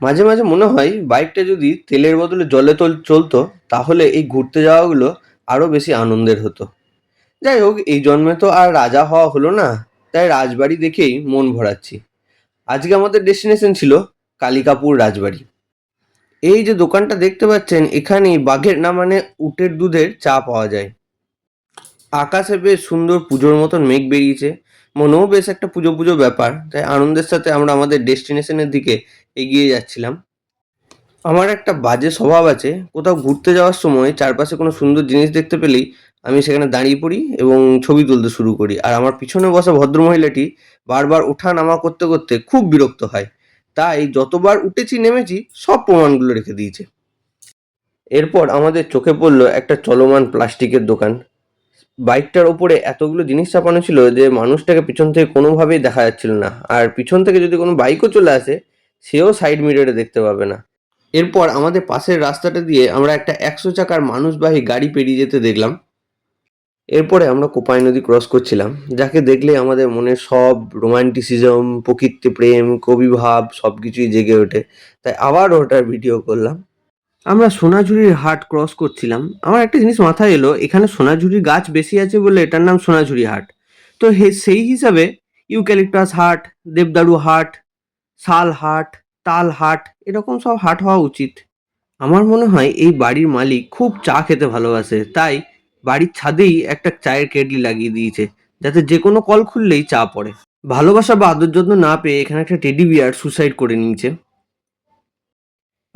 মাঝে মাঝে মনে হয় বাইকটা যদি তেলের বদলে জলে তল, চলতো, তাহলে এই ঘুরতে যাওয়াগুলো আরও বেশি আনন্দের হতো। যাই হোক, এই জন্মে তো আর রাজা হওয়া হলো না, তাই রাজবাড়ি দেখেই মন ভরাচ্ছি। আজকে আমাদের ডেস্টিনেশন ছিল কালিকাপুর রাজবাড়ি। এই যে দোকানটা দেখতে পাচ্ছেন, এখানেই বাঘের না মানে উটের দুধের চা পাওয়া যায়। আকাশে বেশ সুন্দর পুজোর মতন মেঘ বেরিয়েছে। মনেও বেশ একটা পুজো পুজো ব্যাপার, তাই আনন্দের সাথে আমরা আমাদের ডেস্টিনেশনের দিকে এগিয়ে যাচ্ছিলাম। আমার একটা বাজে স্বভাব আছে, কোথাও ঘুরতে যাওয়ার সময় চারপাশে কোনো সুন্দর জিনিস দেখতে পেলেই আমি সেখানে দাঁড়িয়ে পড়ি এবং ছবি তুলতে শুরু করি। আর আমার পিছনে বসা ভদ্রমহিলাটি বারবার ওঠা নামা করতে করতে খুব বিরক্ত হয়। তাই যতবার উঠেছি নেমেছি, সব প্রমাণগুলো রেখে দিয়েছে। এরপর আমাদের চোখে পড়ল একটা চলমান প্লাস্টিকের দোকান। বাইকটার ওপরে এতগুলো জিনিস চাপানো ছিল যে মানুষটাকে পিছন থেকে কোনোভাবেই দেখা যাচ্ছিল না। আর পিছন থেকে যদি কোনো বাইকও চলে আসে, সেও সাইড মিররে দেখতে পাবে না। এরপর আমাদের পাশের রাস্তাটা দিয়ে আমরা একটা একশো চাকার মানুষবাহী গাড়ি পেরিয়ে যেতে দেখলাম। এরপরে আমরা কোপাই নদী ক্রস করছিলাম, যাকে দেখলে আমাদের মনে সব রোমান্টিসিজম প্রকৃতি প্রেম, কবিভাব সব কিছুই জেগে ওঠে। তাই আবার ওটার ভিডিও করলাম। আমরা সোনাঝুরির হাট ক্রস করছিলাম। আমার একটা জিনিস মাথায় এলো, এখানে সোনাঝুরির গাছ বেশি আছে বলে এটার নাম সোনাঝুরি হাট। তো সেই হিসাবে ইউক্যালিপটাস হাট, দেবদারু হাট, শাল হাট, তাল হাট, এরকম সব হাট হওয়া উচিত। আমার মনে হয় এই বাড়ির মালিক খুব চা খেতে ভালোবাসে, তাই বাড়ির ছাদেই একটা চায়ের কেটলি লাগিয়ে দিয়েছে, যাতে যে কোনো কল খুললেই চা পড়ে। ভালোবাসা বা আদর যত্ন না পেয়ে এখানে একটা টেডি বিয়ার সুসাইড করে নিয়েছে।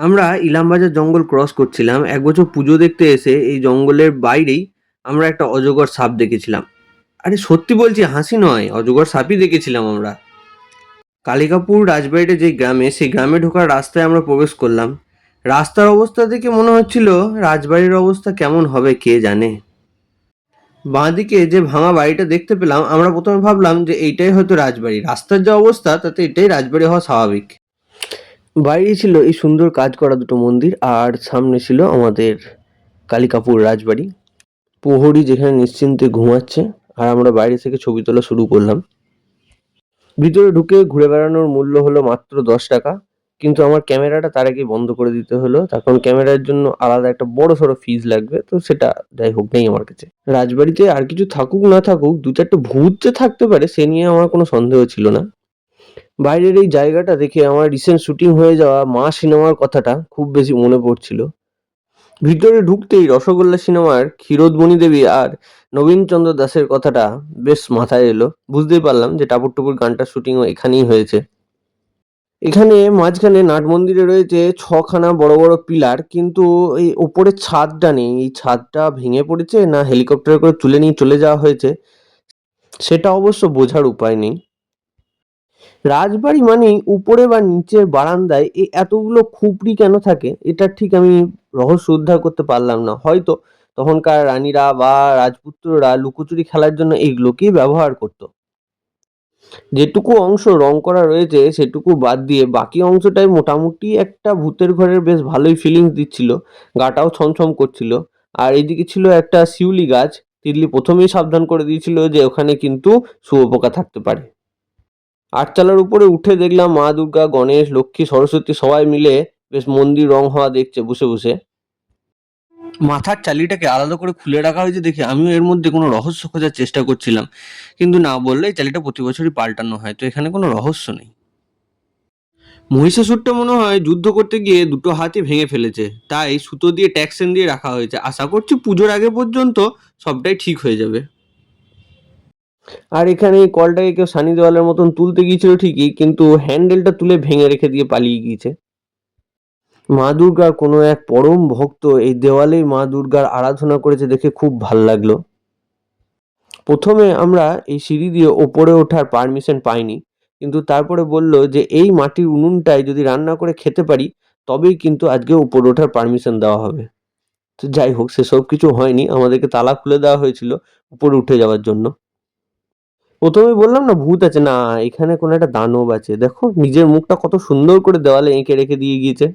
আমরা ইলামবাজার জঙ্গল ক্রস করছিলাম। এক বছর পুজো দেখতে এসে এই জঙ্গলের বাইরেই আমরা একটা অজগর সাপ দেখেছিলাম। আরে সত্যি বলছি, হাসি নয়, অজগর সাপই দেখেছিলাম আমরা। কালিকাপুর রাজবাড়িতে যে গ্রামে, সেই গ্রামে ঢোকার রাস্তায় আমরা প্রবেশ করলাম। রাস্তার অবস্থা দেখে মনে হচ্ছিল রাজবাড়ির অবস্থা কেমন হবে, কে জানে? বাঁদিকে যে ভাঙা বাড়িটা দেখতে পেলাম, আমরা প্রথমে ভাবলাম যে এইটাই হয়তো রাজবাড়ি। রাস্তার যা অবস্থা, তাতে এটাই রাজবাড়ি হওয়া স্বাভাবিক। বাইরে ছিল এই সুন্দর কাজ করা দুটো মন্দির, আর সামনে ছিল আমাদের কালিকাপুর রাজবাড়ি। প্রহরী যেখানে নিশ্চিন্তে ঘুমাচ্ছে, আর আমরা বাইরে থেকে ছবি তোলা শুরু করলাম। ভিতরে ঢুকে ঘুরে বেড়ানোর মূল্য হলো মাত্র দশ টাকা, কিন্তু আমার ক্যামেরাটা তার আগে বন্ধ করে দিতে হলো। তার কারণ ক্যামেরার জন্য আলাদা একটা বড় সড়ো ফিজ লাগবে, তো সেটা যাই হোক, নেই আমার কাছে। রাজবাড়িতে আর কিছু থাকুক না থাকুক দু চারটে ভূত যে থাকতে পারে, সে নিয়ে আমার কোনো সন্দেহ ছিল না। বাইরের এই জায়গাটা দেখে আমার রিসেন্ট শুটিং হয়ে যাওয়া মা সিনেমার কথাটা খুব বেশি মনে পড়ছিল। ভিতরে ঢুকতেই রসগোল্লা সিনেমার ক্ষীরোদমণি দেবী আর নবীনচন্দ্র দাসের কথাটা বেশ মাথায় এলো। বুঝতেই পারলাম যে টাপুর টুপুর গানটার শুটিংও এখানেই হয়েছে। এখানে মাঝখানে নাট মন্দিরে রয়েছে ছখানা বড় বড় পিলার, কিন্তু এই ওপরের ছাদটা নেই। এই ছাদটা ভেঙে পড়েছে না হেলিকপ্টারে করে তুলে নিয়ে চলে যাওয়া হয়েছে? সেটা অবশ্য বোঝার উপায় নেই। রাজবাড়ি মানেই উপরে বা নিচের বারান্দায় এই এতগুলো খুপড়ি কেন থাকে? এটা ঠিক আমি রহস্য উদ্ধার করতে পারলাম না। হয়তো তখনকার রানীরা বা রাজপুত্ররা লুকোচুরি খেলার জন্য এইগুলোকেই ব্যবহার করতো। যেটুকু অংশ রং করা রয়েছে সেটুকু বাদ দিয়ে বাকি অংশটাই মোটামুটি একটা ভূতের ঘরের বেশ ভালোই ফিলিংস দিচ্ছিল। গাটাও ছমছম করছিল। আর এইদিকে ছিল একটা শিউলি গাছ। তিতলি প্রথমেই সাবধান করে দিয়েছিল যে ওখানে কিন্তু শুয়োপোকা থাকতে পারে। আটচালার উপরে উঠে দেখলাম মা দুর্গা, গণেশ, লক্ষ্মী, সরস্বতী সবাই মিলে বেশ মন্দির রং হওয়া দেখছে বসে বসে। মাথার চালিটাকে আলাদা করে খুলে রাখা হয়েছে দেখে আমিও এর মধ্যে কোনো রহস্য খোঁজার চেষ্টা করছিলাম। কিন্তু না বললে এই চালিটা প্রতি বছরই পাল্টানো হয়, তো এখানে কোনো রহস্য নেই। মহিষাসুরটা মনে হয় যুদ্ধ করতে গিয়ে দুটো হাতই ভেঙে ফেলেছে, তাই সুতো দিয়ে ট্যাক্সেন দিয়ে রাখা হয়েছে। আশা করছি পুজোর আগে পর্যন্ত সবটাই ঠিক হয়ে যাবে। আর এখানে এই কলটাকে কেউ সানি দেওয়ালের মতন তুলতে গিয়েছিল ঠিকই, কিন্তু হ্যান্ডেলটা তুলে ভেঙে রেখে দিয়ে পালিয়ে গিয়েছে। মা দুর্গার কোনো এক পরম ভক্ত এই দেওয়ালেই মা দুর্গার আরাধনা করেছে দেখে খুব ভালো লাগল। প্রথমে আমরা এই সিঁড়ি দিয়ে ওপরে ওঠার পারমিশন পাইনি, কিন্তু তারপরে বলল যে এই মাটির উনুনটায় যদি রান্না করে খেতে পারি, তবেই কিন্তু আজকে উপরে ওঠার পারমিশন দেওয়া হবে। তো যাই হোক, সেসব কিছু হয়নি, আমাদেরকে তালা খুলে দেওয়া হয়েছিল উপরে উঠে যাওয়ার জন্য। প্রথমে বললাম না, ভূত আছে। না, এখানে কোনো একটা দানব আছে। দেখো, নিজের মুখটা কত সুন্দর করে দেওয়ালে এঁকে রেখে দিয়ে গিয়েছে।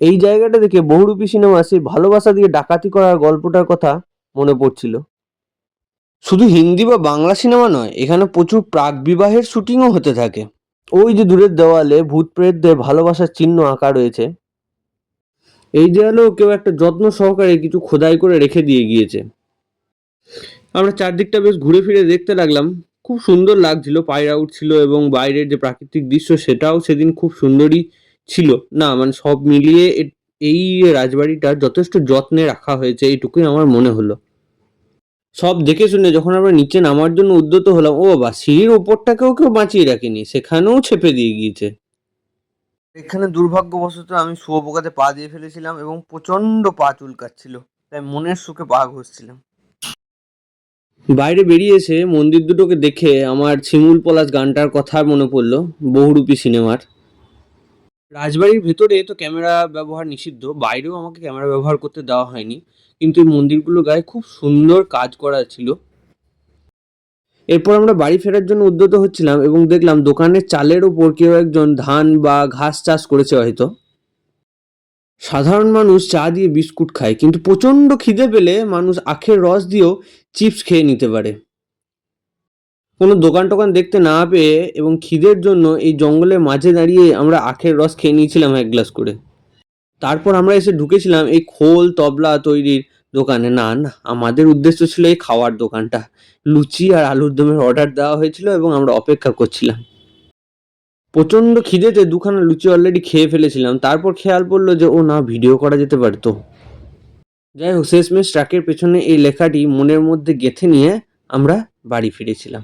এই জায়গাটা দেখে বহুরূপী সিনেমা সেই ভালোবাসা দিয়ে ডাকাতি করার গল্পটার কথা মনে পড়ছিল। শুধু হিন্দি বা বাংলা সিনেমা নয়, এখানে প্রচুর প্রাক বিবাহের শুটিংও হতে থাকে। ওই যে দূরের দেওয়ালে ভূত প্রেতদের ভালোবাসার চিহ্ন আঁকা রয়েছে। এই দেওয়ালেও কেউ একটা যত্ন সহকারে কিছু খোদাই করে রেখে দিয়ে গিয়েছে। আমরা চারদিকটা বেশ ঘুরে ফিরে দেখতে লাগলাম। খুব সুন্দর লাগছিল পায়রা উঠছিল এবং বাইরের যে প্রাকৃতিক দৃশ্য সেটাও সেদিন খুব সুন্দরই ছিল। না মানে সব মিলিয়ে এই রাজবাড়িটা যথেষ্ট যত্নে রাখা হয়েছে, এইটুকুই আমার মনে হলো। সব দেখে শুনে যখন আমরা নিচে নামার জন্য উদ্যত হলাম, ও বাবা, সিঁড়ির ওপরটাকেও কেউ বাঁচিয়ে রাখেনি, সেখানেও ছেপে দিয়ে গিয়েছে। এখানে দুর্ভাগ্যবশত আমি শুয়োপোকাতে পা দিয়ে ফেলেছিলাম এবং প্রচণ্ড পা চুলকাচ্ছিল, তাই মনের সুখে পা ঘষছিলাম। বাইরে বেরিয়ে এসে মন্দির দুটোকে দেখে আমার ছিমুল পলাশ গানটার কথা মনে পড়ল, বহুরূপী সিনেমার। রাজবাড়ির ভেতরে তো ক্যামেরা ব্যবহার নিষিদ্ধ, বাইরেও আমাকে ক্যামেরা ব্যবহার করতে দেওয়া হয়নি, কিন্তু এই মন্দিরগুলো গায়ে খুব সুন্দর কাজ করা ছিল। এরপর আমরা বাড়ি ফেরার জন্য উদ্যত হচ্ছিলাম এবং দেখলাম দোকানের চালের ওপর কেউ একজন ধান বা ঘাস চাষ করেছে হয়তো। সাধারণ মানুষ চা দিয়ে বিস্কুট খায়, কিন্তু প্রচণ্ড খিদে পেলে মানুষ আখের রস দিয়েও চিপস খেয়ে নিতে পারে। কোনো দোকান টোকান দেখতে না পেয়ে এবং খিদের জন্য এই জঙ্গলের মাঝে দাঁড়িয়ে আমরা আখের রস খেয়ে নিয়েছিলাম এক গ্লাস করে। তারপর আমরা এসে ঢুকেছিলাম এই খোল তবলা তৈরির দোকানে। না না, আমাদের উদ্দেশ্য ছিল এই খাওয়ার দোকানটা। লুচি আর আলুর দমের অর্ডার দেওয়া হয়েছিল এবং আমরা অপেক্ষা করছিলাম। প্রচণ্ড খিদেতে দুখানা লুচি অলরেডি খেয়ে ফেলেছিলাম। তারপর খেয়াল পড়ল যে, ও না ভিডিও করা যেতে পারতো। যাই হোক শেষমেশ ট্রাকের পেছনে এই লেখাটি মনের মধ্যে গেঁথে নিয়ে আমরা বাড়ি ফিরেছিলাম।